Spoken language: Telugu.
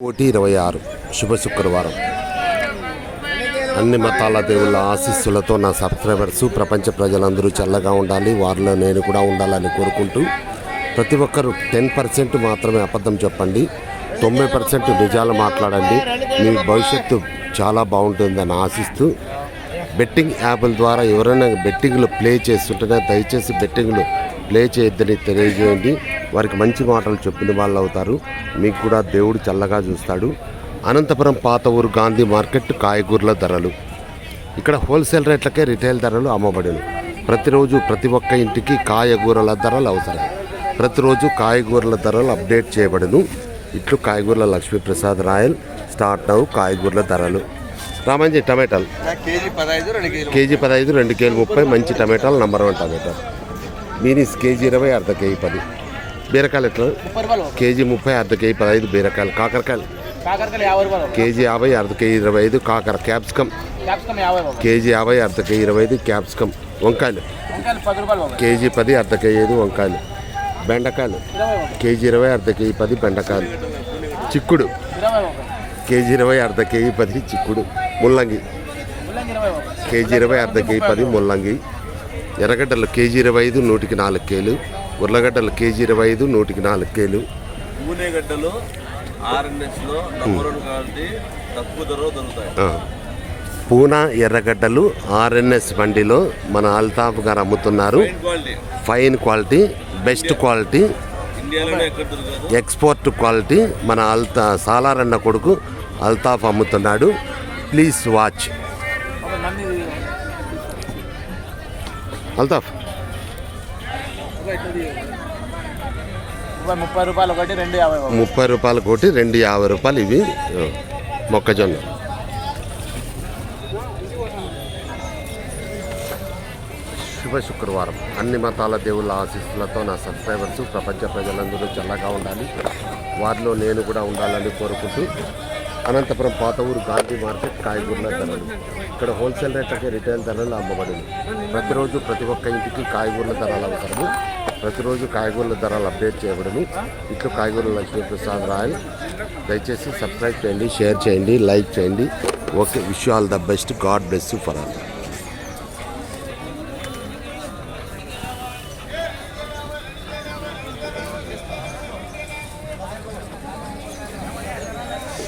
కోటి ఇరవై ఆరు. శుభ శుక్రవారం. అన్ని మతాల దేవుళ్ళ ఆశీస్సులతో నా సబ్స్క్రైబర్సు ప్రపంచ ప్రజలందరూ చల్లగా ఉండాలి వారిలో నేను కూడా ఉండాలని కోరుకుంటూ ప్రతి ఒక్కరూ టెన్ పర్సెంట్ మాత్రమే అబద్ధం చెప్పండి తొంభై పర్సెంట్ నిజాలు మాట్లాడండి మీ భవిష్యత్తు చాలా బాగుంటుందని ఆశిస్తూ బెట్టింగ్ యాప్ల ద్వారా ఎవరైనా బెట్టింగ్లు ప్లే చేస్తుంటేనే దయచేసి బెట్టింగ్లు ప్లే చేయొద్దని తెలియజేయండి. వారికి మంచి మాటలు చెప్పిన వాళ్ళు అవుతారు. మీకు కూడా దేవుడు చల్లగా చూస్తాడు. అనంతపురం పాత ఊరు గాంధీ మార్కెట్ కాయగూరల ధరలు. ఇక్కడ హోల్సేల్ రేట్లకే రిటైల్ ధరలు అమ్మబడును. ప్రతిరోజు ప్రతి ఒక్క ఇంటికి కాయగూరల ధరలు అవసరం. ప్రతిరోజు కాయగూరల ధరలు అప్డేట్ చేయబడును. ఇట్లు కాయగూరల లక్ష్మీప్రసాద్ రాయల్ స్టార్ట్ నవ్వు కాయగూరల ధరలు. రామంజీ టమాటాలు. కేజీ పదహైదు రెండు కేజీలు కేజీ పదహైదు రెండు కేజీ ముప్పై మంచి టమాటాలు నంబర్ వన్ టమాటాలు. బీనీస్ కేజీ ఇరవై అర్ధ కేజీ పది. బీరకాయలు ఎట్లా? కేజీ ముప్పై అర్ధ కేజీ పదహైదు బీరకాయలు. కాకరకాయలు? కేజీ యాభై అర్ధ కేజీ ఇరవై ఐదు కాకర క్యాప్సికమ్. కేజీ యాభై అర్ధ కేజీ ఇరవై ఐదు క్యాప్సికమ్. వంకాయలు? కేజీ పది అర్ధ కేజీ ఐదు వంకాయలు. బెండకాయలు? కేజీ ఇరవై అర్ధ కేజీ పది బెండకాయలు. చిక్కుడు? కేజీ ఇరవై అర్ధ కేజీ పది చిక్కుడు. ముల్లంగి? కేజీ ఇరవై అర్ధ కేజీ పది ముల్లంగి. ఎర్రగడ్డలు కేజీ ఇరవై ఐదు నూటికి నాలుగు కేలు. ఉర్లగడ్డలు కేజీ ఇరవై ఐదు నూటికి నాలుగు కేలు. ఆర్ఎన్ఎస్లో తక్కువ ధరలో దొరుకుతాయి. ఆ. పూనా ఎర్రగడ్డలు ఆర్ఎన్ఎస్ బండిలో మన అల్తాఫ్ గారు అమ్ముతున్నారు. ఫైన్ క్వాలిటీ బెస్ట్ క్వాలిటీ ఇండియాలోనే ఎక్కడ దొరకదు ఎక్స్పోర్ట్ క్వాలిటీ మన అల్తా సాలారన్న కొడుకు అల్తాఫ్ అమ్ముతున్నాడు. Please watch Altaf. ముప్పై రూపాయలు ఒకటి రెండు యాభై ముప్పై రూపాయలు కోటి రెండు యాభై రూపాయలు ఇవి మొక్కజొన్న. శుభ శుక్రవారం. అన్ని మతాల దేవుళ్ళ ఆశీస్సులతో నా సబ్స్క్రైబర్స్ ప్రపంచ ప్రజలందరూ చల్లగా ఉండాలి. వారిలో నేను కూడా ఉండాలని కోరుకుంటూ అనంతపురం పాత ఊరు గాంధీ మార్కెట్ కాయగూరల ధరలు. ఇక్కడ హోల్సేల్ రేట్లకే రిటైల్ ధరలు అమ్మబడింది ప్రతిరోజు ప్రతి ఒక్క ఇంటికి కాయగూరల ధరలు అవసరము. ప్రతిరోజు కాయగూరల ధరలు అప్డేట్ చేయబడను. ఇట్లు కాయగూరల లక్ష్మీప్రసాద్ రాయల్. దయచేసి సబ్స్క్రైబ్ చేయండి షేర్ చేయండి లైక్ చేయండి. Okay wish all the best. God bless for all.